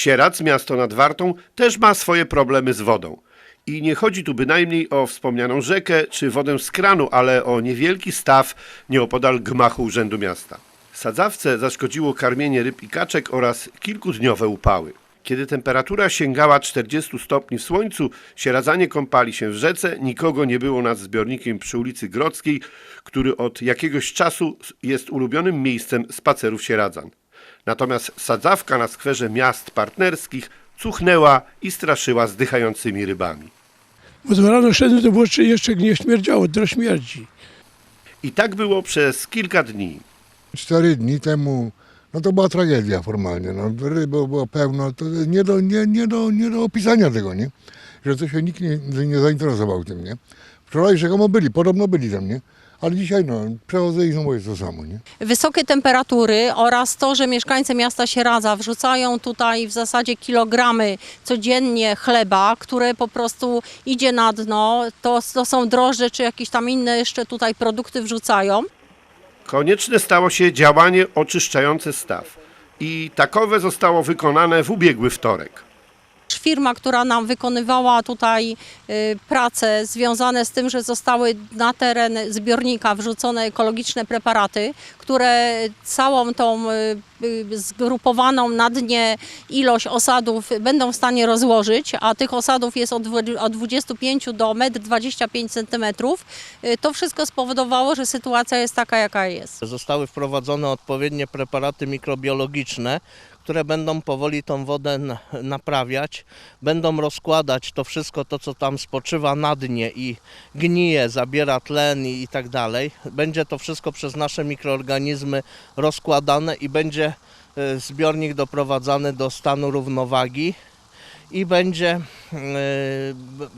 Sierac, miasto nad Wartą, też ma swoje problemy z wodą. I nie chodzi tu bynajmniej o wspomnianą rzekę czy wodę z kranu, ale o niewielki staw nieopodal gmachu Urzędu Miasta. Sadzawce zaszkodziło karmienie ryb i kaczek oraz kilkudniowe upały. Kiedy temperatura sięgała 40 stopni w słońcu, sieradzanie kąpali się w rzece, nikogo nie było nad zbiornikiem przy ulicy Grodzkiej, który od jakiegoś czasu jest ulubionym miejscem spacerów sieradzan. Natomiast sadzawka na skwerze miast partnerskich cuchnęła i straszyła zdychającymi rybami. Bo z rano szedłem, to było jeszcze- nie śmierdziało, do śmierdzi. I tak było przez kilka dni. Cztery dni temu, no to była tragedia formalnie. No, ryb było, było pełno, to nie do, nie, nie, do, nie do opisania tego, nie? Że to się nikt nie, nie zainteresował tym, nie? Wczoraj rzekomo byli, podobno byli tam, nie? Ale dzisiaj no, przechodzę i znowu jest to samo, nie? Wysokie temperatury oraz to, że mieszkańcy miasta Sieradza wrzucają tutaj w zasadzie kilogramy codziennie chleba, które po prostu idzie na dno, to, to są drożdże czy jakieś tam inne jeszcze tutaj produkty wrzucają. Konieczne stało się działanie oczyszczające staw. I takowe zostało wykonane w ubiegły wtorek. Firma, która nam wykonywała tutaj y, prace związane z tym, że zostały na teren zbiornika wrzucone ekologiczne preparaty, które całą tą y, y, zgrupowaną na dnie ilość osadów będą w stanie rozłożyć, a tych osadów jest od, dwu- od 25 do 1,25 cm, to wszystko spowodowało, że sytuacja jest taka, jaka jest. Zostały wprowadzone odpowiednie preparaty mikrobiologiczne, które będą powoli tą wodę na- naprawiać, będą rozkładać to wszystko, to co tam spoczywa na dnie i gnije, zabiera tlen i, i tak dalej. Będzie to wszystko przez nasze mikroorganizmy rozkładane i będzie e, zbiornik doprowadzany do stanu równowagi i będzie e, b-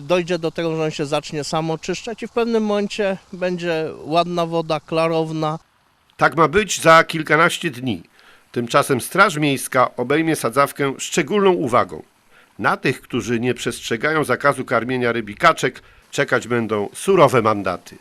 dojdzie do tego, że on się zacznie sam oczyszczać i w pewnym momencie będzie ładna woda, klarowna. Tak ma być za kilkanaście dni. Tymczasem Straż Miejska obejmie sadzawkę szczególną uwagą. Na tych, którzy nie przestrzegają zakazu karmienia ryb i kaczek, czekać będą surowe mandaty.